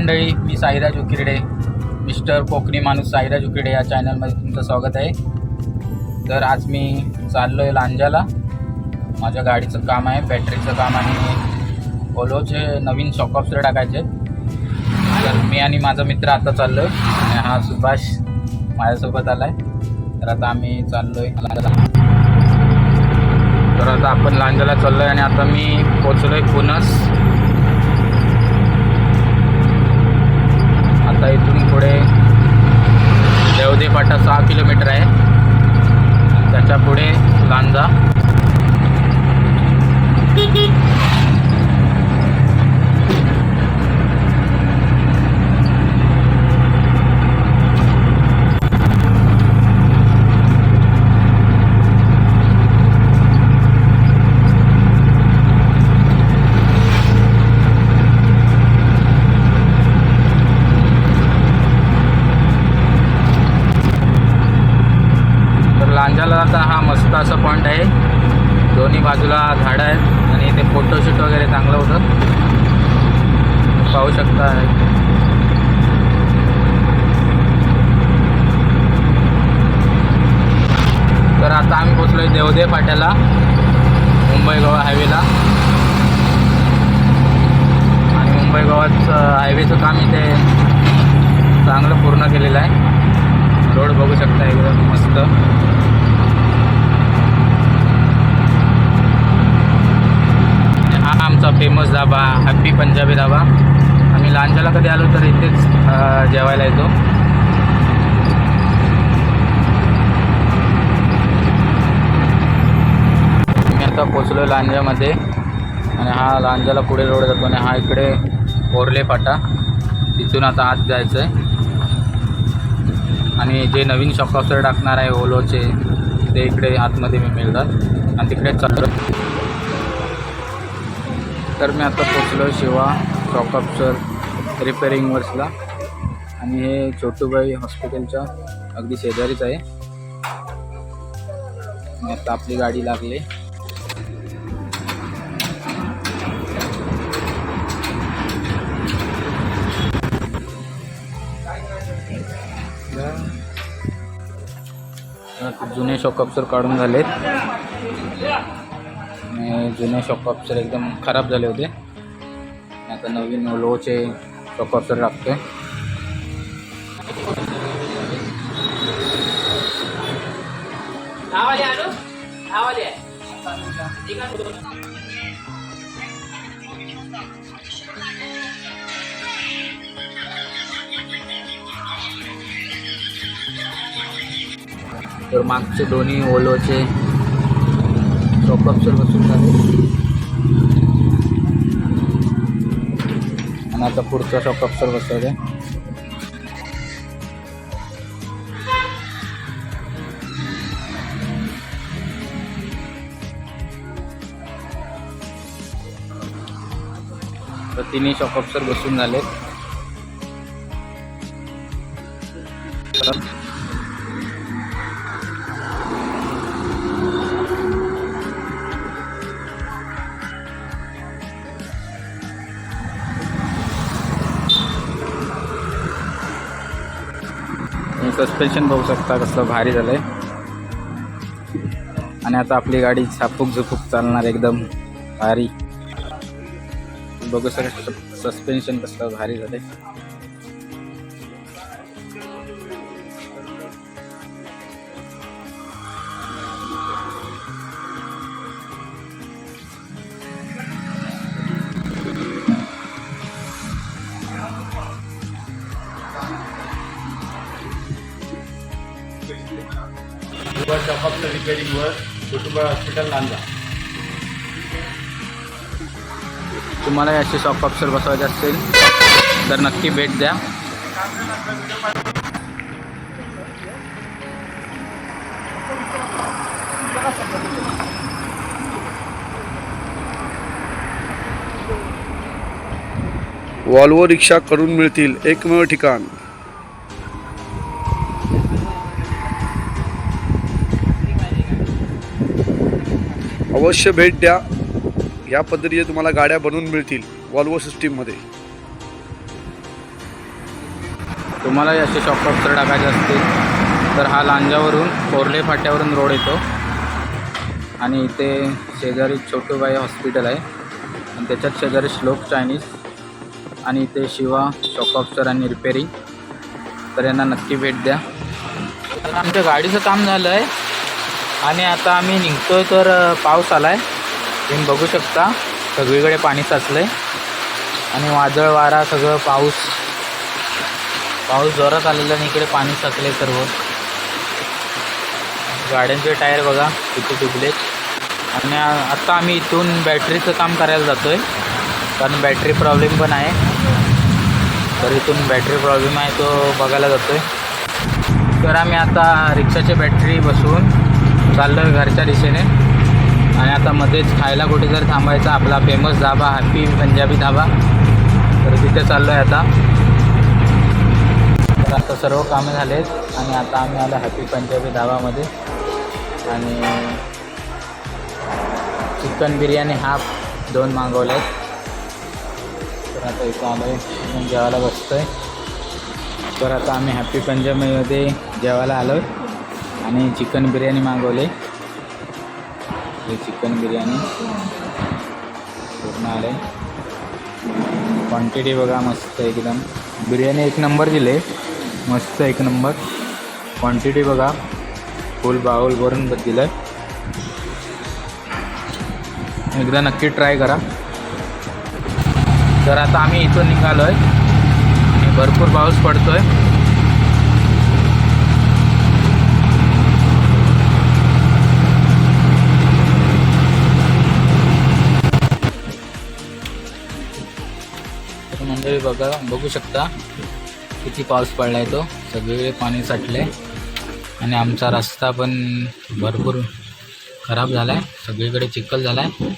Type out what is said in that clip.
मंडळी मी साईराज उकिरडे मिस्टर कोकणी माणूस साईराज उकिरडे या चॅनलमध्ये तुमचं स्वागत आहे. तर आज मी चाललो आहे लांजाला. माझ्या गाडीचं काम आहे बॅटरीचं काम आणि ओलोचे नवीन शॉकअप्सर टाकायचे. तर मी आणि माझा मित्र आता चाललो आहे आणि हा सुभाष माझ्यासोबत आला आहे तर आता आम्ही चाललो आहे लांजाला. तर आता आपण लांजाला चाललो आहे आणि आता मी पोचलो आहे पुनस. इथून पुढे देवदे फाटा सहा किलोमीटर आहे. त्याच्या पुढे लांजा तर लांजाला आता हा मस्त असा पॉईंट आहे. दोन्ही बाजूला झाडं आहेत आणि इथे फोटोशूट वगैरे चांगलं होतं. पाहू शकता. तर आता आम्ही पोचलो आहे देवदे पाट्याला मुंबई गोवा हायवेला आणि मुंबई गोवाचं हायवेचं काम इथे चांगलं पूर्ण केलेलं आहे. रोड बघू शकता एकदम मस्त आणि हा आमचा फेमस धाबा हॅप्पी पंजाबी धाबा आम्ही लांजाला कधी आलो तर इथेच जेवायला येतो. मी आता पोचलो लांजामध्ये. आणि हा लांजाला पुढे रोड जातो आणि हा इकडे ओरले फाटा. तिथून आता आत जायचं आहे आणि जे नवीन शॉक टाकणार आहे ओलोचे ते इकडे आतमध्ये मी मिळतात. आणि तिकडे चालू तर मी आता पोचलो शिवा शॉक ऑफसर रिपेरिंग वर्सला आणि हे छोटूबाई हॉस्पिटलच्या अगदी शेजारीच आहे. आणि आता आपली गाडी लागली. आता जुने शॉकअप्सर काढून झालेत. जुने शॉकअप्सर एकदम खराब झाले होते. आणि आता नवीन लोचे शॉकअप्सर टाकतोय. तर मागचे दोन्ही ओलोचे शॉकअप्सर बसून झाले. आणि आता पुढचा शॉकअप्सर आहे. तर तिन्ही शॉकअप्सर बसून झाले सस्पेन्शन बघू शकता कसलं भारी झालं आहे आणि आता आपली गाडी झापूक झुपूक चालणार एकदम भारी. बघू शकता सस्पेन्शन कसलं भारी झालं आहे शॉपअपचं रिपेअरिंगवर कुटुंब हॉस्पिटल लांजा तुम्हाला असे शॉकअप्सर बसवायचे असतील तर नक्की भेट द्या. वॉल्वो रिक्षा करून मिळतील एकमेव ठिकाण. अवश्य भेट द्या. या पद्धतीने तुम्हाला गाड्या बनवून मिळतील वॉल्वो सिस्टीममध्ये तुम्हाला असे शॉपअप्सर टाकायचे असतील तर हा लांजावरून कोर्ले फाट्यावरून रोड येतो. आणि इथे शेजारी छोटूबाई हॉस्पिटल आहे. आणि त्याच्यात शेजारी श्लोक चायनीज आणि इथे शिवा शॉपअप्सर आणि रिपेरिंग तर यांना नक्की भेट द्या. तर आमच्या गाडीचं काम झालं आहे आणि आता आम्ही निघतो आहे तर पाऊस आला आहे तुम्ही बघू शकता सगळीकडे पाणी साचलं आहे आणि वादळ वारा सगळं पाऊस. पाऊस जोरात आलेला आणि इकडे पाणी साचले सर्व. गाड्यांचे टायर बघा किती डुबलेत. आणि आत्ता आता आम्ही इथून बॅटरीचं काम करायला जातो आहे कारण बॅटरी प्रॉब्लेम पण आहे. तर इथून बॅटरी प्रॉब्लेम आहे तो बघायला जातो आहे तर आम्ही आता रिक्षाची बॅटरी बसवून चाललो आहे घरच्या दिशेने. आणि आता मध्येच खायला कुठे जर थांबायचा आपला फेमस धाबा हॅपी पंजाबी धाबा तर तिथे चाललो आहे आता. तर आता सर्व कामे झालेत आणि आता आम्ही आलो हॅपी पंजाबी धाबामध्ये. आणि चिकन बिर्याणी हाफ दोन मागवले आहेत तर आता इथं आलो आहे जेवायला बसतो आहे तर आता आम्ही हॅपी पंजाबीमध्ये जेवायला आलो आहे आणि चिकन बिर्याणी मागवले. हे चिकन बिर्याणी पूर्ण आले क्वांटिटी बघा मस्त एकदम. बिर्याणी एक नंबर दिले. मस्त एक नंबर क्वांटिटी बघा. फुल बाउल भरून दिलं एकदा नक्की ट्राय करा. तर आता आम्ही इथून निघालो आहे आणि भरपूर पाऊस पडतो आहे तर मंडळी बघा बघू शकता किती पाऊस पडलाय तो. सगळीकडे पाणी साठले आणि आमचा रस्ता पण भरपूर खराब झाला आहे सगळीकडे चिखल झाला आहे